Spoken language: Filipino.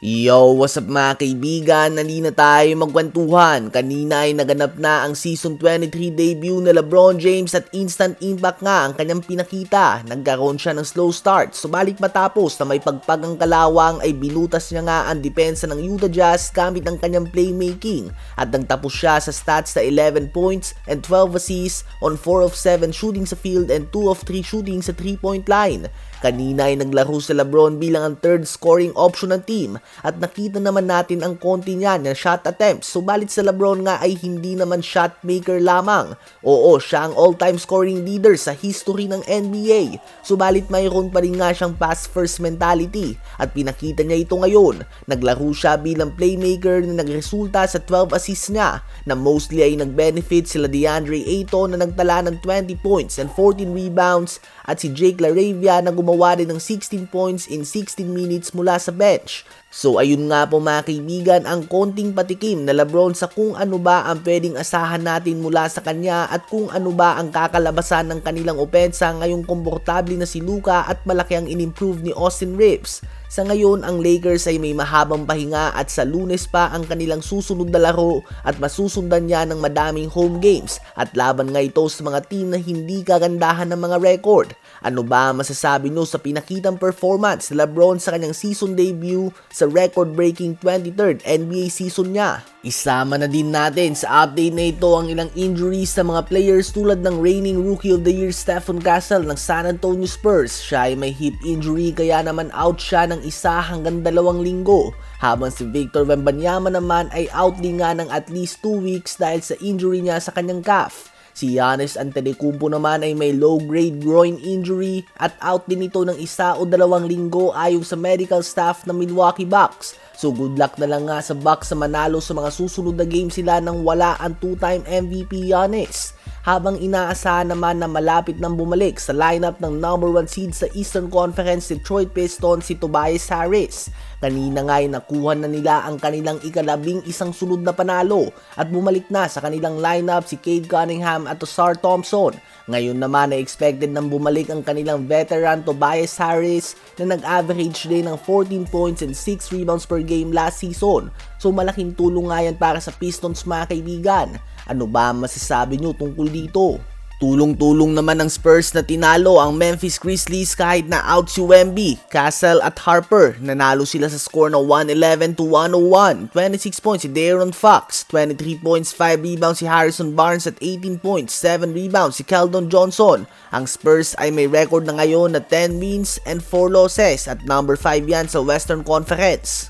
Yo, what's up mga kaibigan? Nali na tayo magkwentuhan. Kanina ay naganap na ang Season 23 debut na LeBron James at instant impact nga ang kanyang pinakita. Nagkaroon siya ng slow start, subalit matapos na may pagpag ang kalawang ay binutas niya nga ang depensa ng Utah Jazz gamit ang kanyang playmaking at nagtapos siya sa stats na 11 points and 12 assists on 4 of 7 shooting sa field and 2 of 3 shooting sa 3-point line. Kanina ay naglaro si Lebron bilang ang third scoring option ng team at nakita naman natin ang konti niya na shot attempts subalit sa Lebron nga ay hindi naman shot maker lamang. Oo, siya ang all-time scoring leader sa history ng NBA subalit mayroon pa rin nga siyang pass first mentality at pinakita niya ito ngayon. Naglaro siya bilang playmaker na nagresulta sa 12 assists niya na mostly ay nag-benefit sila DeAndre Ayton na nagtala ng 20 points and 14 rebounds at si Jake LaRavia na gumawa din ng 16 points in 16 minutes mula sa bench. So ayun nga po mga kaibigan ang konting patikim na Lebron sa kung ano ba ang pwedeng asahan natin mula sa kanya at kung ano ba ang kakalabasan ng kanilang opensa ngayong komportable na si Luka at malaki ang in-improve ni Austin Reeves. Sa ngayon, ang Lakers ay may mahabang pahinga at sa lunes pa ang kanilang susunod na laro at masusundan niya ng madaming home games at laban nga ito sa mga team na hindi kagandahan ng mga record. Ano ba masasabi nyo sa pinakitang performance ni Lebron sa kanyang season debut sa record-breaking 23rd NBA season niya? Isama na din natin sa update na ito ang ilang injuries sa mga players tulad ng reigning Rookie of the Year Stephen Castle ng San Antonio Spurs. Siya ay may hip injury kaya naman out siya ng isa hanggang dalawang linggo. Habang si Victor Wembanyama naman ay out din nga ng at least 2 weeks dahil sa injury niya sa kanyang calf. Si Giannis Antetokounmpo naman ay may low-grade groin injury at out din ito ng isa o dalawang linggo ayon sa medical staff ng Milwaukee Bucks. So good luck na lang nga sa Bucks sa manalo sa mga susunod na game sila nang wala ang two-time MVP Giannis. Habang inaasahan naman na malapit nang bumalik sa lineup ng number 1 seed sa Eastern Conference Detroit Pistons si Tobias Harris. Kanina nga ay nakuha na nila ang kanilang ikalabing isang sunod na panalo at bumalik na sa kanilang lineup si Cade Cunningham at Osar Thompson. Ngayon naman ay expected nang bumalik ang kanilang veteran Tobias Harris na nag-average din ng 14 points and 6 rebounds per game last season. So malaking tulong nga yan para sa Pistons mga kaibigan. Ano ba masasabi nyo tungkol dito? Tulong-tulong naman ng Spurs na tinalo ang Memphis Grizzlies kahit na out si Wemby, Castle at Harper. Nanalo sila sa score na 111 to 101. 26 points si De'Aaron Fox, 23 points, 5 rebounds si Harrison Barnes at 18 points, 7 rebounds si Keldon Johnson. Ang Spurs ay may record na ngayon na 10 wins and 4 losses at number 5 yan sa Western Conference.